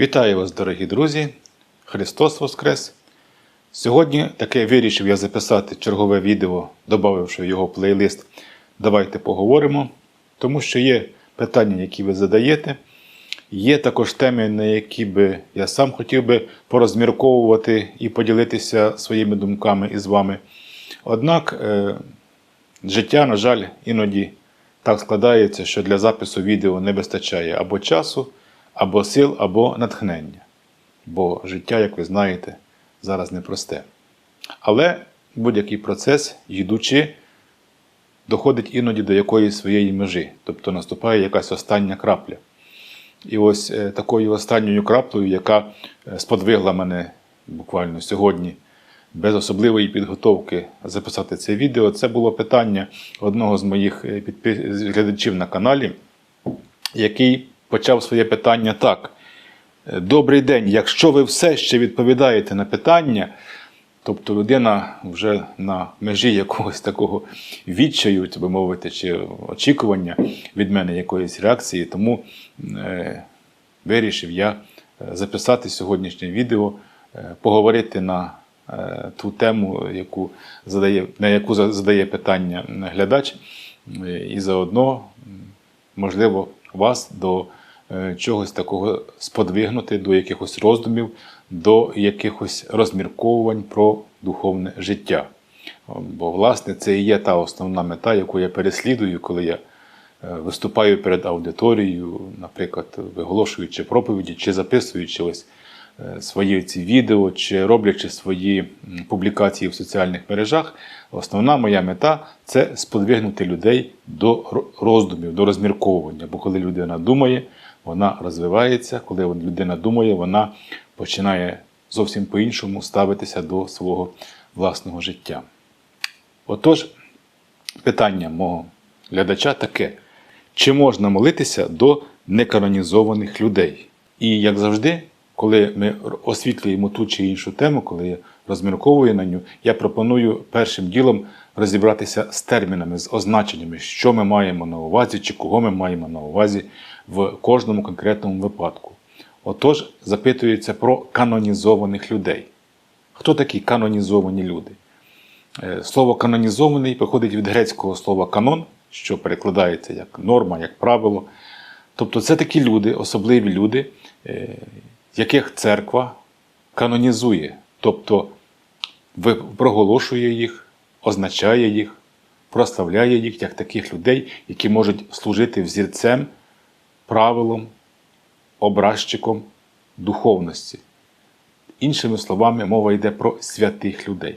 Вітаю вас, дорогі друзі! Христос Воскрес! Сьогодні таке вирішив я записати чергове відео, додавши в його плейлист Давайте поговоримо, тому що є питання, які ви задаєте. Є також теми, на які би я сам хотів би порозмірковувати і поділитися своїми думками із вами. Однак е, життя, на жаль, іноді так складається, що для запису відео не вистачає або часу, або сил, або натхнення. Бо життя, як ви знаєте, зараз непросте. Але будь-який процес, йдучи, доходить іноді до якоїсь своєї межі, тобто наступає якась остання крапля. І ось е, такою останньою краплею, яка е, сподвигла мене буквально сьогодні без особливої підготовки записати це відео, це було питання одного з моїх е, глядачів на каналі, який почав своє питання так. «Е, Добрий день, якщо ви все ще відповідаєте на питання, тобто людина вже на межі якогось такого відчаю, би мовити, чи очікування від мене якоїсь реакції, тому е, вирішив я е, записати сьогоднішнє відео, е, поговорити на е, ту тему, яку задає, на яку задає питання глядач, е, і заодно, можливо, вас до е, чогось такого сподвигнути, до якихось роздумів, до якихось розмірковувань про духовне життя. Бо, власне, це і є та основна мета, яку я переслідую, коли я е, виступаю перед аудиторією, наприклад, виголошуючи проповіді, чи записуючи ось свої ці відео, чи роблячи свої публікації в соціальних мережах. Основна моя мета це сподвигнути людей до роздумів, до розмірковування. Бо коли людина думає, вона розвивається, коли людина думає, вона починає зовсім по-іншому ставитися до свого власного життя. Отож, питання мого глядача таке: чи можна молитися до неканонізованих людей? І як завжди, коли ми освітлюємо ту чи іншу тему, коли я розмірковую на ню, я пропоную першим ділом розібратися з термінами, з означеннями, що ми маємо на увазі, чи кого ми маємо на увазі в кожному конкретному випадку. Отож, запитується про канонізованих людей. Хто такі канонізовані люди? Е, Слово канонізований походить від грецького слова канон, що перекладається як норма, як правило. Тобто це такі люди, особливі люди, е, яких церква канонізує, тобто проголошує їх, означає їх, прославляє їх як таких людей, які можуть служити взірцем, правилом, образчиком духовності. Іншими словами, мова йде про святих людей.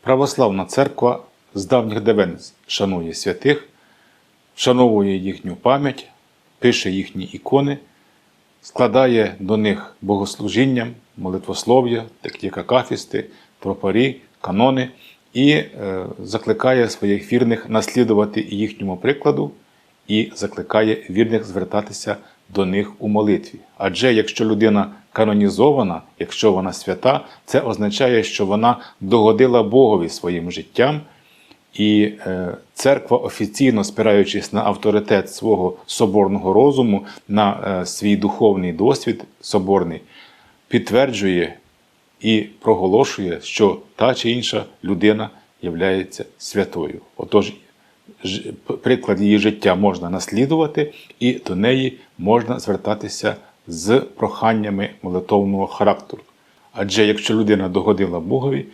Православна церква з давніх давен шанує святих, вшановує їхню пам'ять, пише їхні ікони, складає до них богослужіння, молитвослов'я, такі як акафісти, пропорі, канони, і е, закликає своїх вірних наслідувати їхньому прикладу і закликає вірних звертатися до них у молитві. Адже якщо людина канонізована, якщо вона свята, це означає, що вона догодила Богові своїм життям, і е, церква, офіційно спираючись на авторитет свого соборного розуму, на е, свій духовний досвід соборний, підтверджує і проголошує, що та чи інша людина є святою. Отож, приклад її життя можна наслідувати, і до неї можна звертатися з проханнями молитовного характеру. Адже якщо людина догодила Богові,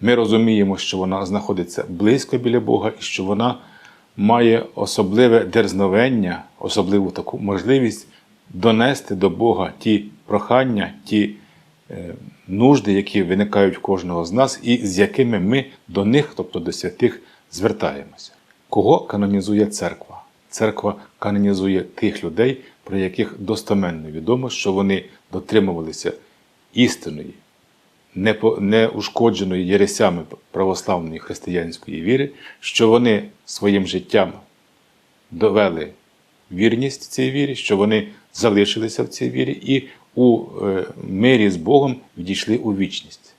ми розуміємо, що вона знаходиться близько біля Бога і що вона має особливе дерзновення, особливу таку можливість донести до Бога ті прохання, ті е, нужди, які виникають в кожного з нас, і з якими ми до них, тобто до святих, звертаємося. Кого канонізує церква? Церква канонізує тих людей, про яких достеменно відомо, що вони дотримувалися істинної, непо- неушкодженої єресями православної християнської віри, що вони своїм життям довели вірність цій вірі, що вони залишилися в цій вірі і у е, мирі з Богом відійшли у вічність.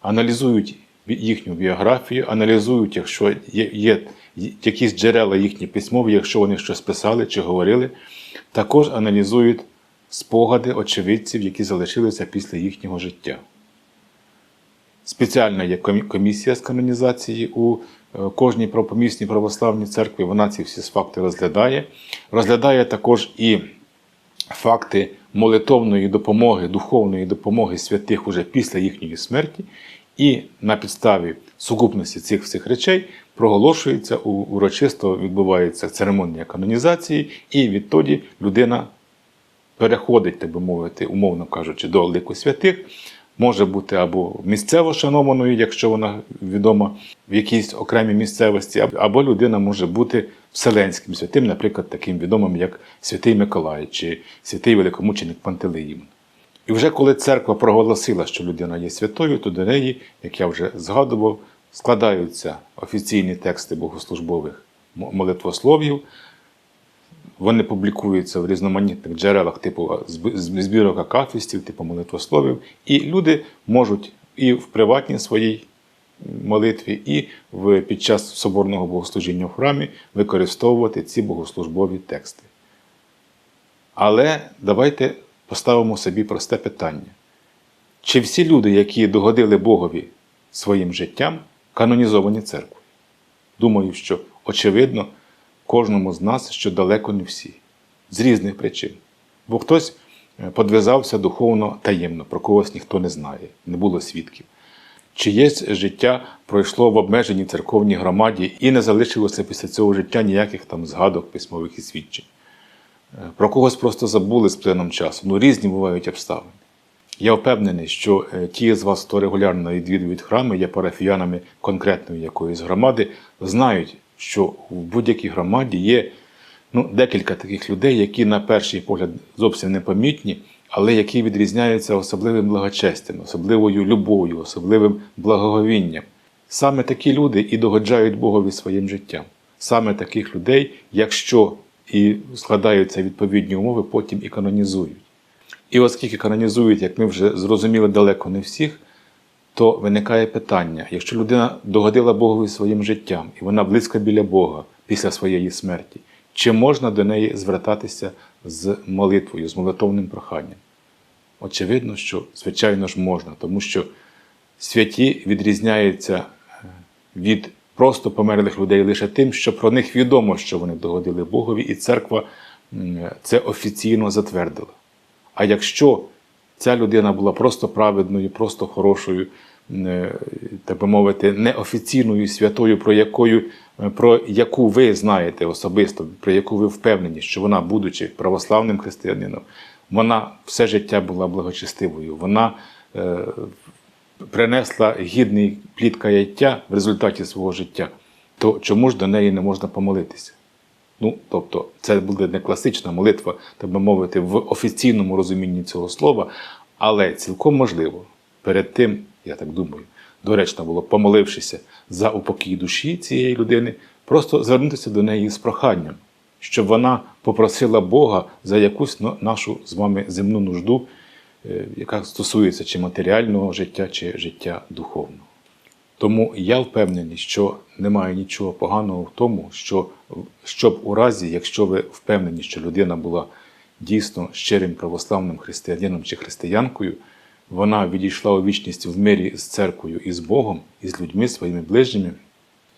Аналізують їхню біографію, аналізують, якщо є, є якісь джерела їхні письмові, якщо вони щось писали чи говорили, також аналізують спогади очевидців, які залишилися після їхнього життя. Спеціальна є комісія з канонізації у е, кожній правопомісній православній церкві. Вона ці всі факти розглядає. Розглядає також і факти молитовної допомоги, духовної допомоги святих уже після їхньої смерті, і на підставі сукупності цих всіх речей проголошується урочисто відбувається церемонія канонізації, і відтоді людина переходить, так би мовити, умовно кажучи, до лику святих. Може бути або місцево шанованою, якщо вона відома в якійсь окремій місцевості, або людина може бути вселенським святим, наприклад, таким відомим, як Святий Миколай чи святий великомученик Пантелеїмон. І вже коли церква проголосила, що людина є святою, то до неї, як я вже згадував, складаються офіційні тексти богослужбових м- молитвослов'їв, вони публікуються в різноманітних джерелах, типу збірок акафістів, типу молитвословів, і люди можуть і в приватній своїй молитві, і в, під час соборного богослужіння в храмі використовувати ці богослужбові тексти. Але давайте поставимо собі просте питання: чи всі люди, які догодили Богові своїм життям, канонізовані церквою? Думаю, що очевидно кожному з нас, що далеко не всі, з різних причин. Бо хтось е, подвизався духовно таємно, про когось ніхто не знає, не було свідків. Чиєсь життя пройшло в обмеженій церковній громаді і не залишилося після цього життя ніяких там згадок, письмових і свідчень. Е, Про когось просто забули з плином часу. Ну, різні бувають обставини. Я впевнений, що е, ті з вас, хто регулярно відвідують храми, є парафіянами конкретної якоїсь громади, знають, що в будь-якій громаді є ну, декілька таких людей, які на перший погляд зовсім непомітні, але які відрізняються особливим благочестям, особливою любов'ю, особливим благоговінням. Саме такі люди і догоджають Богові своїм життям. Саме таких людей, якщо і складаються відповідні умови, потім і канонізують. І оскільки канонізують, як ми вже зрозуміли, далеко не всіх, то виникає питання: якщо людина догодила Богові своїм життям, і вона близько біля Бога після своєї смерті, чи можна до неї звертатися з молитвою, з молитовним проханням? Очевидно, що звичайно ж можна, тому що святі відрізняються е, від просто померлих людей лише тим, що про них відомо, що вони догодили Богові, і церква це офіційно затвердила. А якщо ця людина була просто праведною, просто хорошою, е, так би мовити, неофіційною святою, про якою, е, про яку ви знаєте особисто, про яку ви впевнені, що вона, будучи православним християнином, вона все життя була благочестивою, вона е, принесла гідний плід каяття в результаті свого життя, то чому ж до неї не можна помолитися? Ну, тобто, це буде не класична молитва, так би мовити, в офіційному розумінні цього слова, але цілком можливо, перед тим, я так думаю, доречно було, помолившися за упокій душі цієї людини, просто звернутися до неї з проханням, щоб вона попросила Бога за якусь нашу з вами земну нужду, е, яка стосується чи матеріального життя, чи життя духовного. Тому я впевнений, що немає нічого поганого в тому, що щоб у разі, якщо ви впевнені, що людина була дійсно щирим православним християнином чи християнкою, вона відійшла у вічність в мирі з церквою і з Богом, і з людьми своїми ближніми,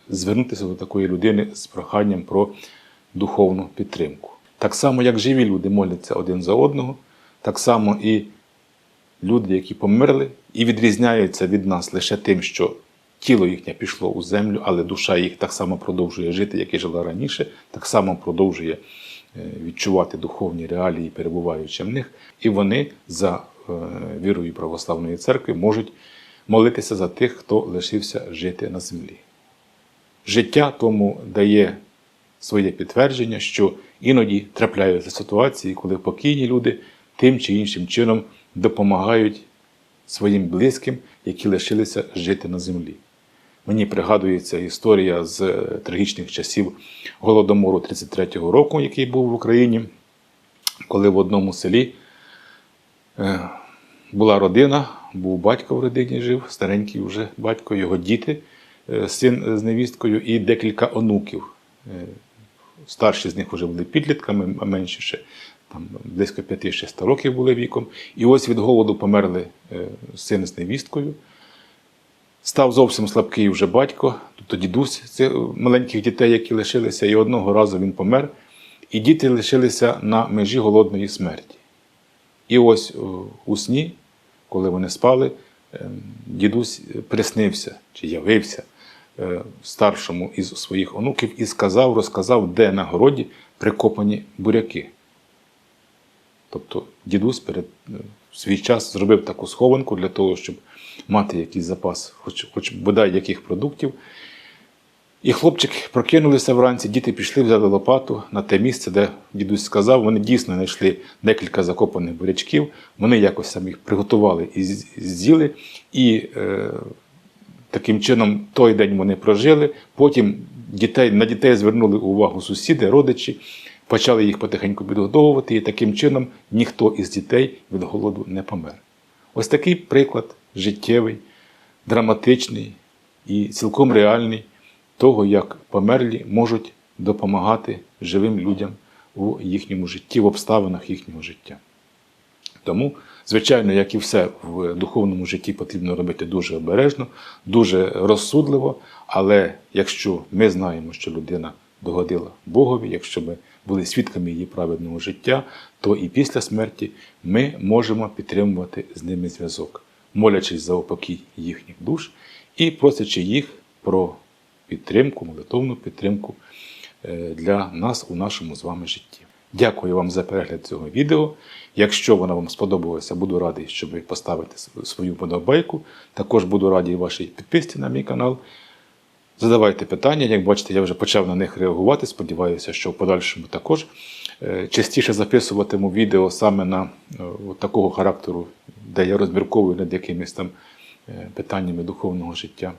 звернутися до такої людини з проханням про духовну підтримку. Так само, як живі люди моляться один за одного, так само і люди, які померли, і відрізняються від нас лише тим, що тіло їхнє пішло у землю, але душа їх так само продовжує жити, як і жила раніше, так само продовжує е, відчувати духовні реалії, перебуваючи в них, і вони за е, вірою православної церкви можуть молитися за тих, хто лишився жити на землі. Життя тому дає своє підтвердження, що іноді трапляються ситуації, коли покійні люди тим чи іншим чином допомагають своїм близьким, які лишилися жити на землі. Мені пригадується історія з е, трагічних часів Голодомору 33-го року, який був в Україні, коли в одному селі е, була родина, був батько в родині жив, старенький вже батько, його діти, е, син з невісткою і декілька онуків. Старші з них вже були підлітками, а менші ще там близько 5-6 років були віком. І ось від голоду померли син з невісткою. Став зовсім слабкий вже батько, тобто дідусь цих маленьких дітей, які лишилися, і одного разу він помер, і діти лишилися на межі голодної смерті. І ось е, у сні, коли вони спали, е, дідусь приснився чи явився е, старшому із своїх онуків і сказав, розказав, де на городі прикопані буряки. Тобто дідусь перед в свій час зробив таку схованку для того, щоб мати якийсь запас, хоч, хоч бодай яких продуктів. І хлопчик прокинулися вранці, діти пішли, взяли лопату на те місце, де дідусь сказав. Вони дійсно знайшли декілька закопаних бурячків. Вони якось там їх приготували і з'їли. І е, таким чином той день вони прожили. Потім дітей, на дітей звернули увагу сусіди, родичі, почали їх потихеньку підготовувати, і таким чином ніхто із дітей від голоду не помер. Ось такий приклад життєвий, драматичний і цілком реальний того, як померлі можуть допомагати живим людям у їхньому житті, в обставинах їхнього життя. Тому, звичайно, як і все в духовному житті потрібно робити дуже обережно, дуже розсудливо. Але якщо ми знаємо, що людина догодила Богові, якщо ми були свідками її праведного життя, то і після смерті ми можемо підтримувати з ними зв'язок, молячись за упокій їхніх душ і просячи їх про підтримку, молитовну підтримку е, для нас у нашому з вами житті. Дякую вам за перегляд цього відео. Якщо воно вам сподобалося, буду радий, щоб ви поставите свою подобайку. Також буду радий вашій підписці на мій канал. Задавайте питання, як бачите, я вже почав на них реагувати. Сподіваюся, що в подальшому також частіше записуватиму відео саме на е, такого характеру, де я розмірковую над якимись там е, питаннями духовного життя.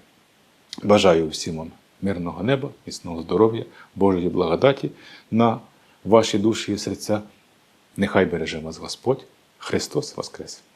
Бажаю всім вам мирного неба, міцного здоров'я, Божої благодаті на ваші душі і серця. Нехай береже вас Господь. Христос Воскрес!